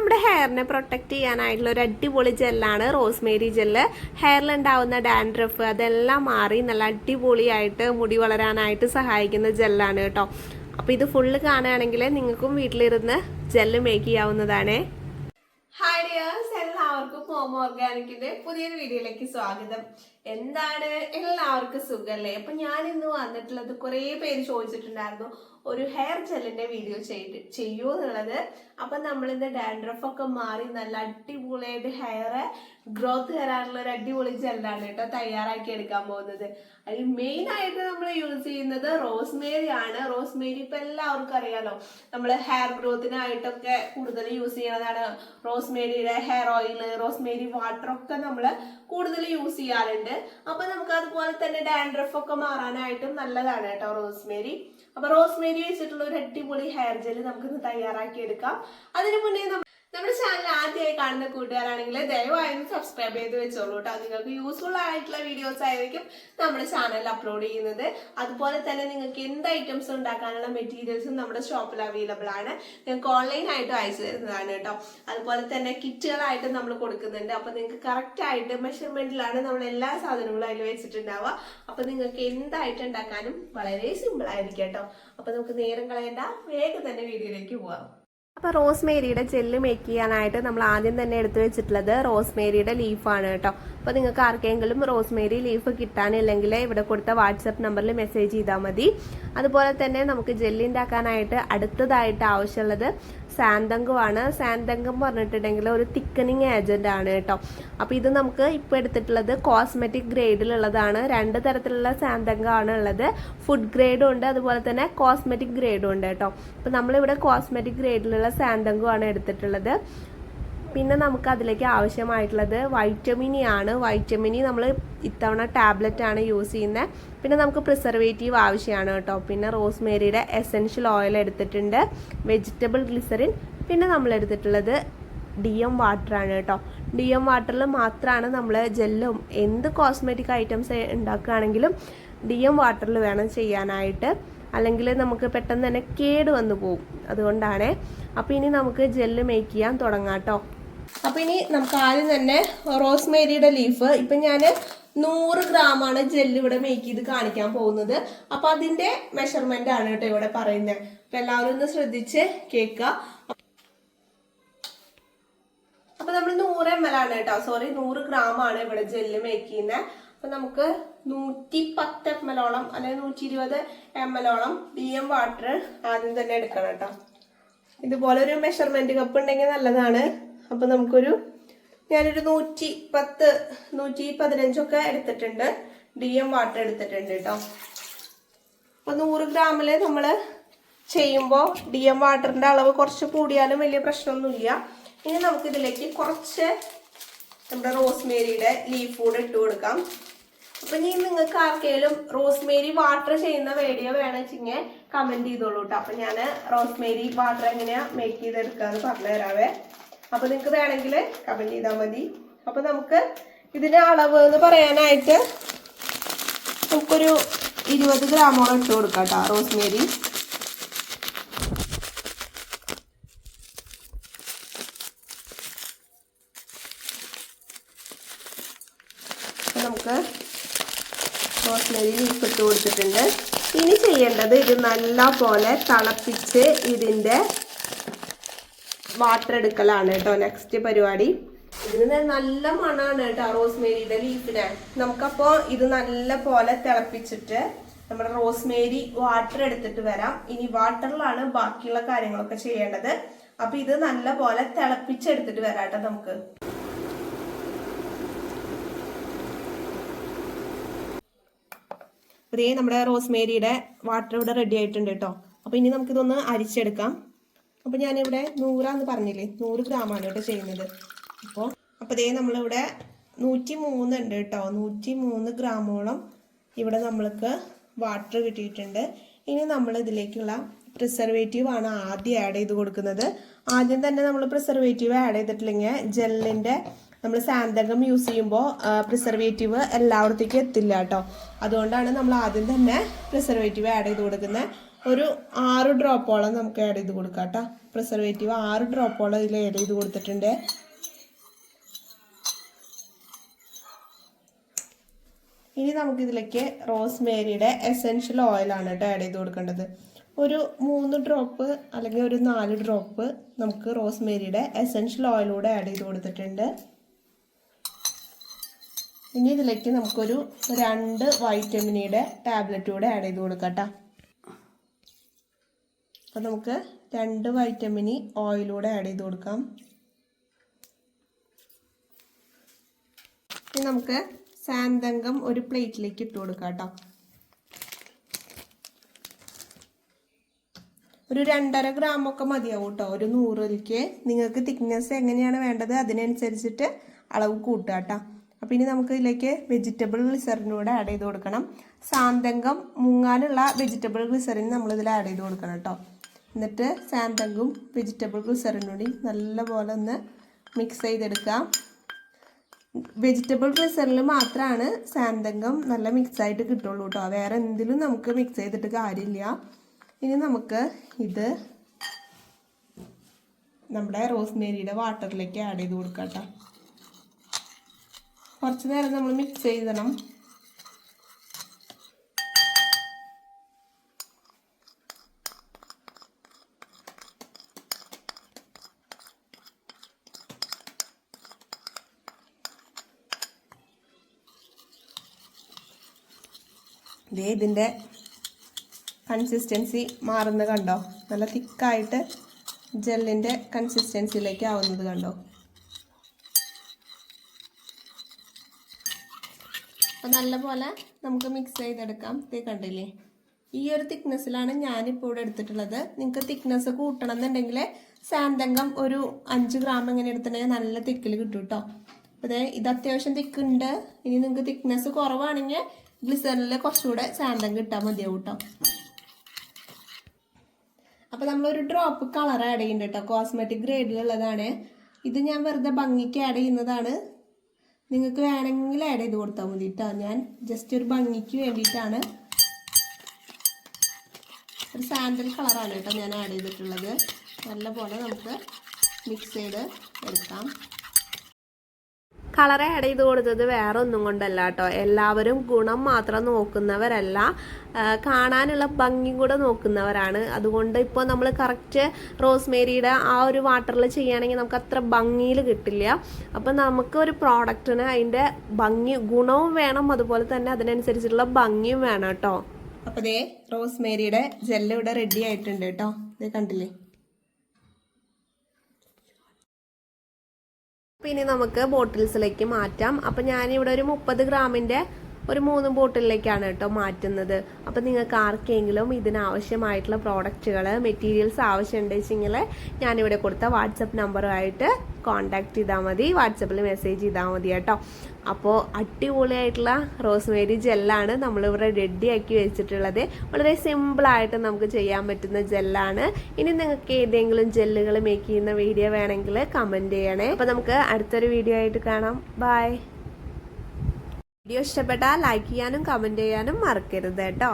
നമ്മുടെ ഹെയറിനെ പ്രൊട്ടക്റ്റ് ചെയ്യാനായിട്ടുള്ള ഒരു അടിപൊളി ജെല്ലാണ് റോസ്മേരി ജെല്ല് ഹെയറിൽ ഉണ്ടാവുന്ന ഡാൻഡ്രഫ് അതെല്ലാം മാറി നല്ല അടിപൊളിയായിട്ട് മുടി വളരാനായിട്ട് സഹായിക്കുന്ന ജെല്ലാണ് കേട്ടോ. അപ്പോൾ ഇത് ഫുള്ള് കാണുകയാണെങ്കിൽ നിങ്ങൾക്കും വീട്ടിലിരുന്ന് ജെല്ല് മേക്ക് ചെയ്യാവുന്നതാണ്. ഹായ് ഡിയേഴ്സ് എല്ലാവർക്കും ഹോം ഓർഗാനിക്കിന്റെ പുതിയൊരു വീഡിയോയിലേക്ക് സ്വാഗതം. എന്താണ്? എല്ലാവർക്കും സുഖല്ലേ? അപ്പൊ ഞാൻ ഇന്ന് വന്നിട്ടുള്ളത് കുറേ പേര് ചോദിച്ചിട്ടുണ്ടായിരുന്നു. ഒരു ഹെയർ ജെല്ലിന്റെ വീഡിയോ ചെയ്ത് ചെയ്യൂ എന്നുള്ളത്. അപ്പൊ നമ്മളിന്ന് ഡാൻഡ്രഫ് ഒക്കെ മാറി നല്ല അടിപൊളിയായിട്ട് ഹെയർ ഗ്രോത്ത് തരാനുള്ള ഒരു അടിപൊളി ജെല്ലാണ് കേട്ടോ തയ്യാറാക്കി എടുക്കാൻ പോകുന്നത്. അതിൽ മെയിൻ ആയിട്ട് നമ്മൾ യൂസ് ചെയ്യുന്നത് റോസ്മേരി ആണ്. റോസ്മേരി ഇപ്പൊ എല്ലാവർക്കും അറിയാലോ നമ്മൾ ഹെയർ ഗ്രോത്തിനായിട്ടൊക്കെ കൂടുതൽ യൂസ് ചെയ്യുന്നതാണ്. റോസ്മേരിയുടെ ഹെയർ ഓയിൽ റോസ്മേരി വാട്ടർ ഒക്കെ നമ്മൾ കൂടുതൽ യൂസ് ചെയ്യാറുണ്ട്. അപ്പൊ നമുക്ക് അതുപോലെ തന്നെ ഡാൻഡ്രഫ് ഒക്കെ മാറാനായിട്ടും നല്ലതാണ് കേട്ടോ റോസ്മേരി അപ്പൊ റോസ്മേരി വെച്ചിട്ടുള്ള ഒരു അടിപൊളി ഹെയർ ജെൽ നമുക്കിന്ന് തയ്യാറാക്കി എടുക്കാം അതിനു മുന്നേ നമ്മുടെ ചാനൽ ആദ്യമായി കാണുന്ന കൂട്ടുകാരാണെങ്കിൽ ദയവായും സബ്സ്ക്രൈബ് ചെയ്ത് വെച്ചോളൂ കേട്ടോ. നിങ്ങൾക്ക് യൂസ്ഫുൾ ആയിട്ടുള്ള വീഡിയോസ് ആയിരിക്കും നമ്മുടെ ചാനലിൽ അപ്ലോഡ് ചെയ്യുന്നത്. അതുപോലെ തന്നെ നിങ്ങൾക്ക് എന്ത് ഐറ്റംസ് ഉണ്ടാക്കാനുള്ള മെറ്റീരിയൽസും നമ്മുടെ ഷോപ്പിൽ അവൈലബിൾ ആണ്. നിങ്ങൾക്ക് ഓൺലൈൻ ആയിട്ട് അയച്ചു തരുന്നതാണ് കേട്ടോ. അതുപോലെ തന്നെ കിറ്റുകളായിട്ട് നമ്മൾ കൊടുക്കുന്നുണ്ട്. അപ്പൊ നിങ്ങൾക്ക് കറക്റ്റ് ആയിട്ട് മെഷർമെന്റിലാണ് നമ്മൾ എല്ലാ സാധനങ്ങളും അതിൽ വെച്ചിട്ടുണ്ടാവുക. അപ്പൊ നിങ്ങൾക്ക് എന്തായിട്ട് ഉണ്ടാക്കാനും വളരെ സിമ്പിൾ ആയിരിക്കും കേട്ടോ. അപ്പൊ നമുക്ക് നേരം കളയേണ്ട. വേഗം തന്നെ വീഡിയോയിലേക്ക് പോവാം. അപ്പോൾ റോസ്മേരിയുടെ ജെല്ല് മേക്ക് ചെയ്യാനായിട്ട് നമ്മൾ ആദ്യം തന്നെ എടുത്തു വെച്ചിട്ടുള്ളത് റോസ്മേരിയുടെ ലീഫാണ് കേട്ടോ. അപ്പോൾ നിങ്ങൾക്ക് ആർക്കെങ്കിലും റോസ്മേരി ലീഫ് കിട്ടാനില്ലെങ്കിൽ ഇവിടെ കൊടുത്ത വാട്സപ്പ് നമ്പറിൽ മെസ്സേജ് ചെയ്താൽ മതി. അതുപോലെ തന്നെ നമുക്ക് ജെല്ലുണ്ടാക്കാനായിട്ട് അടുത്തതായിട്ട് ആവശ്യമുള്ളത് സാന്തങ്കുമാണ് സാന്തങ്കം പറഞ്ഞിട്ടുണ്ടെങ്കിൽ ഒരു തിക്കനിങ് ഏജന്റ് ആണ് കേട്ടോ. അപ്പോൾ ഇത് നമുക്ക് ഇപ്പോൾ എടുത്തിട്ടുള്ളത് കോസ്മെറ്റിക് ഗ്രേഡിലുള്ളതാണ് രണ്ട് തരത്തിലുള്ള സാന്തങ്കമാണ് ഉള്ളത്. ഫുഡ് ഗ്രേഡും ഉണ്ട് അതുപോലെ തന്നെ കോസ്മെറ്റിക് ഗ്രേഡും ഉണ്ട് കേട്ടോ. അപ്പോൾ നമ്മളിവിടെ കോസ്മെറ്റിക് ഗ്രേഡിലുള്ള സാന്തങ്കുമാണ് എടുത്തിട്ടുള്ളത്. പിന്നെ നമുക്ക് അതിലേക്ക് ആവശ്യമായിട്ടുള്ളത് വൈറ്റമിനി ആണ് വൈറ്റമിനി നമ്മൾ ഇത്തവണ ടാബ്ലറ്റ് ആണ് യൂസ് ചെയ്യുന്നത് പിന്നെ നമുക്ക് പ്രിസർവേറ്റീവ് ആവശ്യമാണ് കേട്ടോ. പിന്നെ റോസ്മേരിയുടെ എസെൻഷ്യൽ ഓയിൽ എടുത്തിട്ടുണ്ട്. Vegetable glycerin. പിന്നെ നമ്മൾ എടുത്തിട്ടുള്ളത് ഡി എം വാട്ടറാണ് കേട്ടോ. ഡി എം വാട്ടറിൽ മാത്രമാണ് നമ്മൾ ജെല്ലും എന്ത് കോസ്മെറ്റിക് ഐറ്റംസ് ഉണ്ടാക്കുകയാണെങ്കിലും ഡി എം വാട്ടറിൽ വേണം ചെയ്യാനായിട്ട്. അല്ലെങ്കിൽ നമുക്ക് പെട്ടെന്ന് തന്നെ കേട് വന്നു പോകും. അതുകൊണ്ടാണ്. അപ്പോൾ ഇനി നമുക്ക് ജെല്ല് മേക്ക് ചെയ്യാൻ തുടങ്ങാം കേട്ടോ. അപ്പോൾ ഇനി നമുക്ക് ആദ്യം തന്നെ റോസ്മേരിയുടെ ലീഫ്. ഇപ്പം ഞാൻ നൂറ് ഗ്രാമാണ് ജെല്ല് ഇവിടെ മേക്ക് ചെയ്ത് കാണിക്കാൻ പോകുന്നത്. അപ്പോൾ അതിന്റെ മെഷർമെന്റ് ആണ് കേട്ടോ ഇവിടെ പറയുന്നത് അപ്പം എല്ലാവരും ഒന്ന് ശ്രദ്ധിച്ച് കേൾക്കുക അപ്പം നമ്മൾ നൂറ് എം എൽ ആണ് കേട്ടോ. സോറി നൂറ് ആണ് ഇവിടെ ജെല്ല് മേക്ക് ചെയ്യുന്നത് അപ്പം നമുക്ക് നൂറ്റി പത്ത് എം എലോളം അല്ലെങ്കിൽ നൂറ്റി ഇരുപത് എം എലോളം ബി എം വാട്ടർ ആദ്യം തന്നെ എടുക്കണം കേട്ടോ. ഇതുപോലെ ഒരു മെഷർമെന്റ് കപ്പ് ഉണ്ടെങ്കിൽ നല്ലതാണ്. അപ്പൊ നമുക്കൊരു ഞാനൊരു നൂറ്റി പത്ത് നൂറ്റി പതിനഞ്ചൊക്കെ എടുത്തിട്ടുണ്ട്. ഡി എം വാട്ടർ എടുത്തിട്ടുണ്ട് കേട്ടോ അപ്പൊ നൂറ് ഗ്രാമിൽ നമ്മൾ ചെയ്യുമ്പോൾ ഡി എം വാട്ടറിന്റെ അളവ് കുറച്ച് കൂടിയാലും വലിയ പ്രശ്നമൊന്നുമില്ല. ഇനി നമുക്ക് ഇതിലേക്ക് കുറച്ച് നമ്മുടെ റോസ്മേരിയുടെ ലീഫ് കൂടെ ഇട്ട് കൊടുക്കാം. അപ്പൊ ഇനി നിങ്ങൾക്ക് ആർക്കെങ്കിലും റോസ്മേരി വാട്ടർ ചെയ്യുന്ന വീഡിയോ വേണമെങ്കിൽ കമന്റ് ചെയ്തോളൂ കേട്ടോ അപ്പൊ ഞാൻ റോസ്മേരി വാട്ടർ എങ്ങനെയാ മേക്ക് ചെയ്തെടുക്കാന്ന് പറഞ്ഞു തരാവേ അപ്പൊ നിങ്ങൾക്ക് വേണമെങ്കിൽ കമന്റ് ചെയ്താൽ മതി. അപ്പൊ നമുക്ക് ഇതിന്റെ അളവ് എന്ന് പറയാനായിട്ട് നമുക്കൊരു ഇരുപത് ഗ്രാമോളം ഇട്ട് കൊടുക്കാം കേട്ടോ റോസ്മേരി. നമുക്ക് റോസ്മേരി ലീഫ് ഇട്ട് കൊടുത്തിട്ടുണ്ട്. ഇനി ചെയ്യേണ്ടത് ഇത് നല്ല പോലെ തിളപ്പിച്ച് ഇതിന്റെ വാട്ടർ എടുക്കലാണ് കേട്ടോ നെക്സ്റ്റ് പരിപാടി. ഇതിന് നല്ല മണാണ് കേട്ടോ റോസ്മേരിയുടെ ലീഫിന് നമുക്കപ്പോ ഇത് നല്ല പോലെ തിളപ്പിച്ചിട്ട് നമ്മുടെ റോസ്മേരി വാട്ടർ എടുത്തിട്ട് വരാം. ഇനി വാട്ടറിലാണ് ബാക്കിയുള്ള കാര്യങ്ങളൊക്കെ ചെയ്യേണ്ടത്. അപ്പൊ ഇത് നല്ല പോലെ തിളപ്പിച്ചെടുത്തിട്ട് വരാം കേട്ടോ നമുക്ക്. അതേ നമ്മുടെ റോസ്മേരിയുടെ വാട്ടർ ഇവിടെ റെഡി ആയിട്ടുണ്ട് കേട്ടോ. അപ്പൊ ഇനി നമുക്കിതൊന്ന് അരിച്ചെടുക്കാം. അപ്പോൾ ഞാനിവിടെ നൂറാന്ന് പറഞ്ഞില്ലേ? നൂറ് ഗ്രാമാണ് കേട്ടോ ചെയ്യുന്നത്. അപ്പോൾ അപ്പോൾ ഇതേ നമ്മളിവിടെ നൂറ്റി മൂന്ന് ഉണ്ട് കേട്ടോ. നൂറ്റി മൂന്ന് ഗ്രാമോളം ഇവിടെ നമ്മൾക്ക് വാട്ടർ കിട്ടിയിട്ടുണ്ട്. ഇനി നമ്മൾ ഇതിലേക്കുള്ള പ്രിസർവേറ്റീവ് ആണ് ആദ്യം ആഡ് ചെയ്ത് കൊടുക്കുന്നത്. ആദ്യം തന്നെ നമ്മൾ പ്രിസർവേറ്റീവ് ആഡ് ചെയ്തിട്ടില്ലെങ്കിൽ ജെല്ലിന്റെ നമ്മൾ സാന്തകം യൂസ് ചെയ്യുമ്പോൾ പ്രിസർവേറ്റീവ് എല്ലായിടത്തേക്കും എത്തില്ല കേട്ടോ. അതുകൊണ്ടാണ് നമ്മൾ ആദ്യം തന്നെ പ്രിസർവേറ്റീവ് ആഡ് ചെയ്ത് കൊടുക്കുന്നത്. ഒരു ആറ് ഡ്രോപ്പോളം നമുക്ക് ആഡ് ചെയ്ത് കൊടുക്കാം കേട്ടോ. പ്രിസർവേറ്റീവ് ആറ് ഡ്രോപ്പോളം ഇതിൽ ആഡ് ചെയ്ത് കൊടുത്തിട്ടുണ്ട്. ഇനി നമുക്കിതിലേക്ക് റോസ്മേരിയുടെ എസെൻഷ്യൽ ഓയിലാണ് കേട്ടോ ആഡ് ചെയ്ത് കൊടുക്കേണ്ടത്. ഒരു മൂന്ന് ഡ്രോപ്പ് അല്ലെങ്കിൽ ഒരു നാല് ഡ്രോപ്പ് നമുക്ക് റോസ്മേരിയുടെ എസെൻഷ്യൽ ഓയിലൂടെ ആഡ് ചെയ്ത് കൊടുത്തിട്ടുണ്ട്. ഇനി ഇതിലേക്ക് നമുക്കൊരു രണ്ട് വൈറ്റമിനിയുടെ ടാബ്ലറ്റ് കൂടെ ആഡ് ചെയ്ത് കൊടുക്കാം കേട്ടോ. അപ്പം നമുക്ക് രണ്ട് വൈറ്റമിനി ഓയിലൂടെ ആഡ് ചെയ്ത് കൊടുക്കാം. ഇനി നമുക്ക് സാന്തങ്കം ഒരു പ്ലേറ്റിലേക്ക് ഇട്ട് കൊടുക്കാം കേട്ടോ. ഒരു രണ്ടര ഗ്രാം ഒക്കെ മതിയാവും കേട്ടോ. ഒരു നൂറിലേക്ക് നിങ്ങൾക്ക് തിക്നെസ് എങ്ങനെയാണ് വേണ്ടത് അതിനനുസരിച്ചിട്ട് അളവ് കൂട്ടുക കേട്ടോ. അപ്പോൾ ഇനി നമുക്ക് ഇതിലേക്ക് വെജിറ്റബിൾ ഗ്ലിസറിനും കൂടെ ആഡ് ചെയ്ത് കൊടുക്കണം. സാന്തങ്കം മുങ്ങാനുള്ള വെജിറ്റബിൾ ഗ്ലിസറിൻ നമ്മളിതിൽ ആഡ് ചെയ്ത് കൊടുക്കണം കേട്ടോ. എന്നിട്ട് സാന്തങ്കും വെജിറ്റബിൾ ഗ്ലിസറിനും കൂടി നല്ലപോലെ ഒന്ന് മിക്സ് ചെയ്തെടുക്കാം വെജിറ്റബിൾ ഗ്ലിസറിൽ മാത്രമാണ് സാന്തങ്കം നല്ല മിക്സ് ആയിട്ട് കിട്ടുള്ളൂ കേട്ടോ വേറെ എന്തിലും നമുക്ക് മിക്സ് ചെയ്തിട്ട് കാര്യമില്ല. ഇനി നമുക്ക് ഇത് നമ്മുടെ റോസ്മേരിയുടെ വാട്ടറിലേക്ക് ആഡ് ചെയ്ത് കൊടുക്കാം കേട്ടോ കുറച്ച് നേരം നമ്മൾ മിക്സ് ചെയ്തണം. ഇതേ ഇതിന്റെ കൺസിസ്റ്റൻസി മാറുന്നത് കണ്ടോ? നല്ല തിക്കായിട്ട് ജെല്ലിന്റെ കൺസിസ്റ്റൻസിയിലേക്ക് ആവുന്നത് കണ്ടോ? അപ്പോൾ നല്ലപോലെ നമുക്ക് മിക്സ് ചെയ്തെടുക്കാം. ഇത് കണ്ടില്ലേ? ഈ ഒരു തിക്നെസ്സിലാണ് ഞാനിപ്പോൾ ഇവിടെ എടുത്തിട്ടുള്ളത്. നിങ്ങൾക്ക് തിക്നെസ് കൂട്ടണം എന്നുണ്ടെങ്കിൽ സാന്തങ്കം ഒരു അഞ്ച് ഗ്രാം ഇങ്ങനെ എടുത്തിട്ടുണ്ടെങ്കിൽ നല്ല തിക്കിൽ കിട്ടും കേട്ടോ അപ്പോൾ ഇത് അത്യാവശ്യം തിക്കുണ്ട് ഇനി നിങ്ങൾക്ക് തിക്നെസ് കുറവാണെങ്കിൽ ഗ്ലിസറിൽ കുറച്ചുകൂടെ ചാന്തം കിട്ടാൻ മതിയാവും കേട്ടോ അപ്പോൾ നമ്മളൊരു ഡ്രോപ്പ് കളർ ആഡ് ചെയ്യുന്നുണ്ട് കേട്ടോ കോസ്മെറ്റിക് ഗ്രേഡിലുള്ളതാണ് ഇത് ഞാൻ വെറുതെ ഭംഗിക്ക് ആഡ് ചെയ്യുന്നതാണ്. നിങ്ങൾക്ക് വേണമെങ്കിൽ ആഡ് ചെയ്ത് കൊടുത്താൽ മതി കേട്ടോ ഞാൻ ജസ്റ്റ് ഒരു ഭംഗിക്ക് വേണ്ടിയിട്ടാണ്. ഒരു സാൻഡൽ കളറാണ് കേട്ടോ ഞാൻ ആഡ് ചെയ്തിട്ടുള്ളത്. നല്ലപോലെ നമുക്ക് മിക്സ് ചെയ്ത് എടുക്കാം. കളർ ആഡ് ചെയ്ത് കൊടുത്തത് വേറെ ഒന്നും കൊണ്ടല്ല കേട്ടോ എല്ലാവരും ഗുണം മാത്രം നോക്കുന്നവരല്ല. കാണാനുള്ള ഭംഗിയും കൂടെ നോക്കുന്നവരാണ്. അതുകൊണ്ട് ഇപ്പോൾ നമ്മൾ കറക്റ്റ് റോസ്മേരിയുടെ ആ ഒരു വാട്ടറിൽ ചെയ്യുകയാണെങ്കിൽ നമുക്ക് അത്ര ഭംഗിയിൽ കിട്ടില്ല. അപ്പം നമുക്ക് ഒരു പ്രോഡക്റ്റിന് അതിന്റെ ഭംഗി ഗുണവും വേണം. അതുപോലെ തന്നെ അതിനനുസരിച്ചുള്ള ഭംഗിയും വേണം കേട്ടോ അപ്പോൾ ദേ റോസ്മേരിയുടെ ജെല്ല് ഇവിടെ റെഡി ആയിട്ടുണ്ട് കേട്ടോ ഇത് കണ്ടില്ലേ? ഇനി നമുക്ക് ബോട്ടിൽസിലേക്ക് മാറ്റാം. അപ്പോൾ ഞാനിവിടെ ഒരു മുപ്പത് ഗ്രാമിന്റെ ഒരു മൂന്ന് ബോട്ടിലേക്കാണ് കേട്ടോ മാറ്റുന്നത്. അപ്പോൾ നിങ്ങൾക്ക് ആർക്കെങ്കിലും ഇതിനാവശ്യമായിട്ടുള്ള പ്രോഡക്റ്റുകൾ മെറ്റീരിയൽസ് ആവശ്യമുണ്ട് വെച്ചെങ്കിൽ ഞാനിവിടെ കൊടുത്ത വാട്സപ്പ് നമ്പറുമായിട്ട് കോൺടാക്ട് ചെയ്താൽ മതി. വാട്സപ്പിൽ മെസ്സേജ് ചെയ്താൽ മതി കേട്ടോ. അപ്പോൾ അടിപൊളിയായിട്ടുള്ള റോസ്മേരി ജെല്ലാണ് നമ്മളിവിടെ റെഡിയാക്കി വെച്ചിട്ടുള്ളത്. വളരെ സിമ്പിളായിട്ട് നമുക്ക് ചെയ്യാൻ പറ്റുന്ന ജെല്ലാണ് ഇനി നിങ്ങൾക്ക് ഏതെങ്കിലും ജെല്ലുകൾ മേക്ക് ചെയ്യുന്ന വീഡിയോ വേണമെങ്കിൽ കമന്റ് ചെയ്യണേ. അപ്പോൾ നമുക്ക് അടുത്തൊരു വീഡിയോ ആയിട്ട് കാണാം. ബൈ വീഡിയോ ഇഷ്ടപ്പെട്ടാൽ ലൈക്ക് ചെയ്യാനും കമന്റ് ചെയ്യാനും മറക്കരുത് കേട്ടോ.